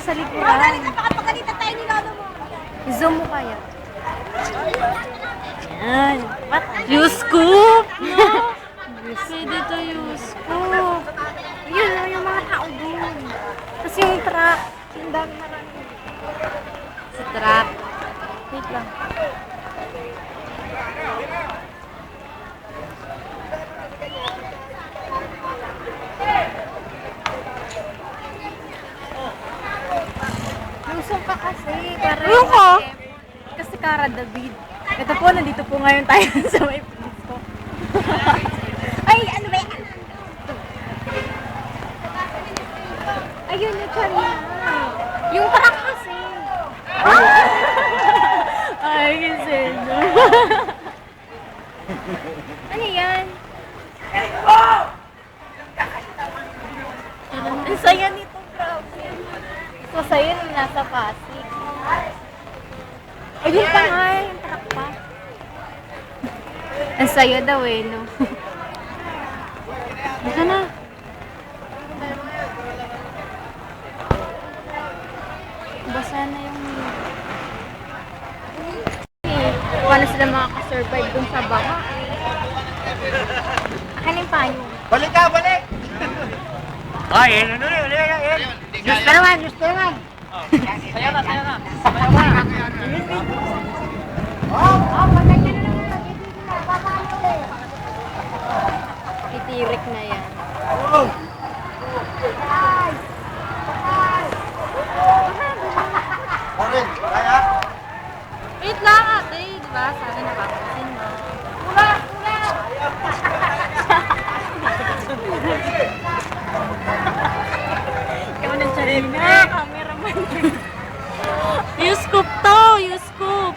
sa likuran. Napakapagalitan tayo ni Lolo mo. Zoom mo kaya. Yan. What? Use scoop! Pwede to use scoop. Yun lang yung mga tao doon. Tapos yung truck. Yung dami marami. Sa truck. Wait lang. Lusong ka kasi. Para Ano ka? Kasi Cara David. Ito po, nandito po ngayon tayo sa may ko. Ay, ano ba yan? Ayun na, Charina. Yung truck kasi. Ay, kasi no. ano yan? Ang saya nito. So, sa'yo nung nasa Pasig. Ayun pa nga, eh, yung truck pa. Ang saya daw eh, no? Baka na. Basa na yung eh, paano sila makakasurvive dun sa baha? Akin yung payo. Balik ka, balik! Ay, ano, ano, ano, ano, Diyos ka naman, Diyos ka naman! Saya na, saya na. Itirik na yan. Orin, kaya? Wait lang ate, di ba? Sana napapansin mo. Ng Charina, cameraman. use scoop to, use scoop.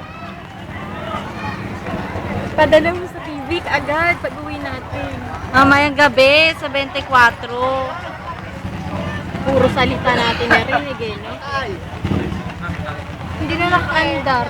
Padala mo sa TV agad pag uwi natin. Mamayang gabi sa 24. Puro salita natin narinig eh, no? Hindi na nakaandar.